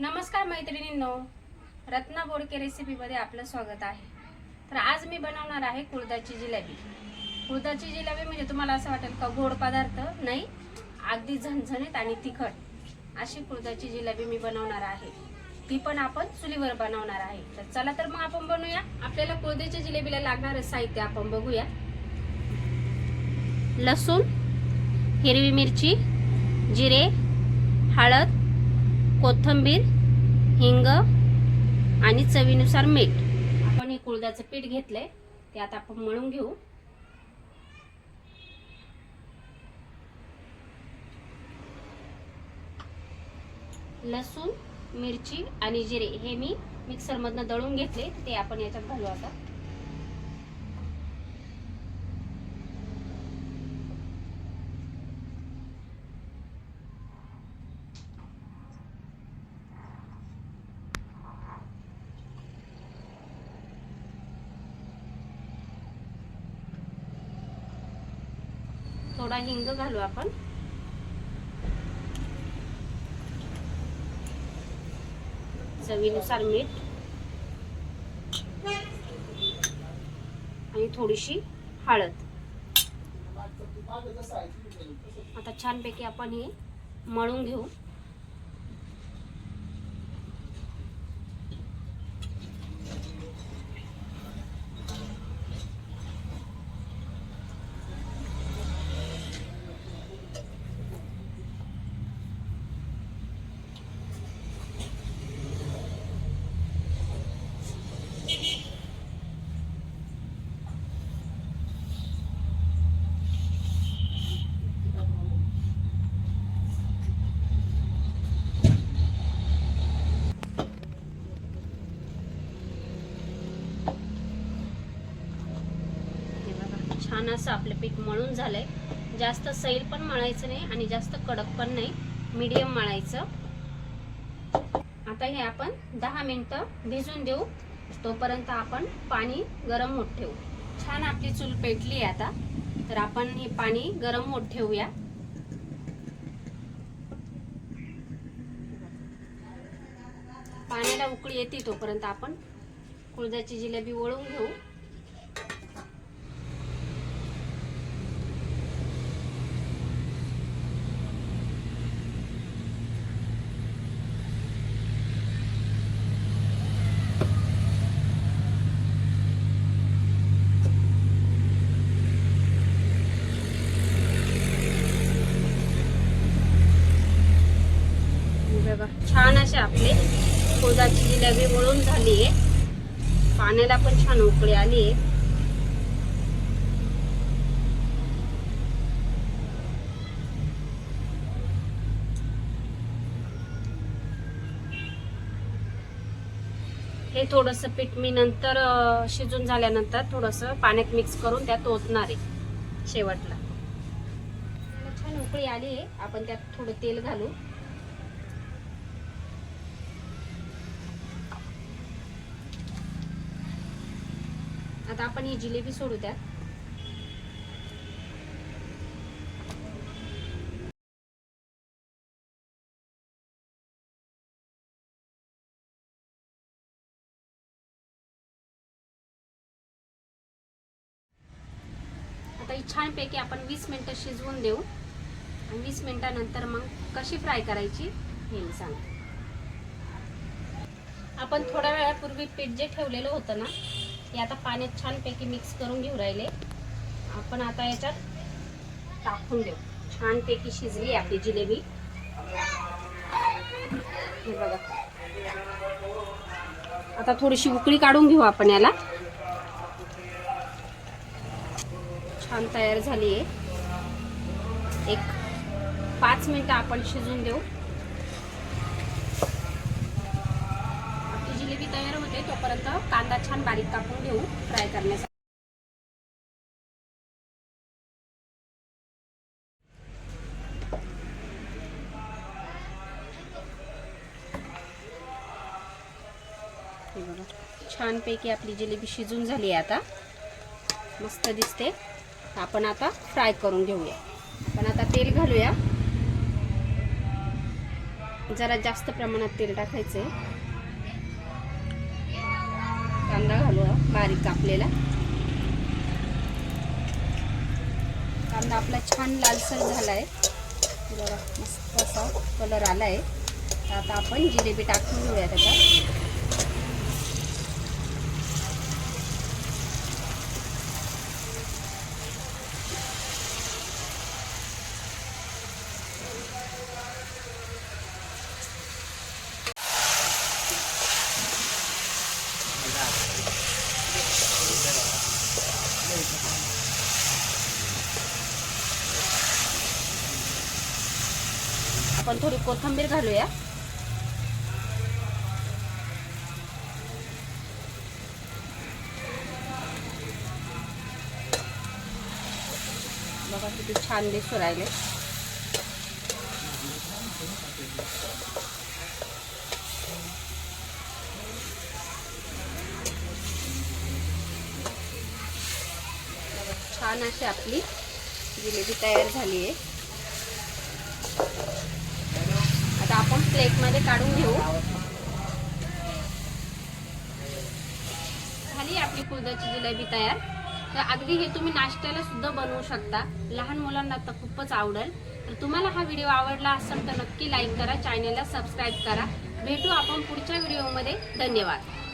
नमस्कार मैत्रिणींनो रत्ना बोडके रेसिपीमध्ये आपलं स्वागत आहे. तर आज मी बनवणार आहे कुळदाची जिलेबी. कुळदाची जिलेबी म्हणजे तुम्हाला असं वाटेल का गोड पदार्थ? नाही अगदी झणझणीत आणि तिखट अशी कुळदाची जिलेबी मी बनवणार आहे. ती पण आपण चुलीवर बनवणार आहे. तर चला तर मग आपण बनवूया. आपल्याला कुळदाच्या जिलेबीला लागणारं साहित्य आपण बघूया. लसूण हिरवी मिरची जिरे हळद कोथिंबीर हिंग आणि चवीनुसार मीठ. आपण हे कुळदाचं पीठ घेतलंय ते आता आपण मळून घेऊ. लसूण मिरची आणि जिरे हे मी मिक्सरमधनं दळून घेतले ते आपण याच्यात घालू आता. थोडा हिंग घालू आपण. चवीनुसार मीठ. आणि थोडीशी हळद. आता छानपैकी आपण हे मळून घेऊ हे बघा छान असं आपलं पीठ मळून झालंय. जास्त सैल पण मळायचं नाही आणि जास्त कडक पण नाही. मीडियम मळायचं. आता हे आपण दहा मिनटं भिजून देऊ. तोपर्यंत आपण पाणी गरम होत ठेवू. छान आपली चूल पेटली आहे आता. तर आपण हे पाणी गरम होत ठेवूया. पाण्याला उकळी येते तोपर्यंत आपण कुळदाची जिलेबी वळून घेऊ हे बघा. छान असे आपले खोदाची जिलेबी वळून झाली आहे पाण्याला पण छान उकळी आली आहे हे थोडंसं पीठ मी नंतर शिजून झाल्यानंतर थोडंसं पाण्यात मिक्स करून त्यात ओतणार आहे शेवटला. छान उकळी आली आहे आपण त्यात थोडं तेल घालू. आता आपण ही जिलेबी सोडू त्यात. आता ही छानपैकी आपण वीस मिनिटं शिजवून देऊ. आणि वीस मिनिटानंतर मग कशी फ्राय करायची हे मी सांगते. आपण थोड्या वेळापूर्वी पीठ जे ठेवलेलं होतं ना हे आता पाण्यात छानपैकी मिक्स करून घेऊ राहिले. आपण आता याच्यात टाकून देऊ. छानपैकी शिजली आहे आपली जिलेबी. हे बघा. आता थोडीशी उकळी काढून घेऊ आपण याला. छान तयार झाली आहे. एक पाच मिनिटं आपण शिजून देऊ. जिलेबी तयार होते तोपर्यंत कांदा छान बारीक कापून घेऊ फ्राय करण्यासाठी. छानपैकी आपली जिलेबी शिजून झाली आहे आता. मस्त दिसते. आपण आता फ्राय करून घेऊया. पण आता तेल घालूया. जरा जास्त प्रमाणात तेल टाकायचं आहे बारीक कापलेला. कांदा आपला छान लालसर झाला आहे बघा मस्त असा कलर आला आहे तर आता आपण जिलेबी टाकून घेऊया त्याच्यात आपण थोडी कोथिंबीर घालूया. बघा किती छान दिसू राहिले. छान अशी आपली जिलेबी तयार झाली आहे. आता आपण प्लेटमध्ये काढून घेऊ. झाली आपली कुर्दाची जिलेबी तयार. तर अगदी हे तुम्ही नाश्त्याला सुद्धा बनवू शकता. लहान मुलांना तर खूपच आवडेल. तर तुम्हाला हा व्हिडिओ आवडला असेल तर नक्की लाईक करा. चॅनेलला सबस्क्राईब करा. भेटू आपण पुढच्या व्हिडिओमध्ये धन्यवाद.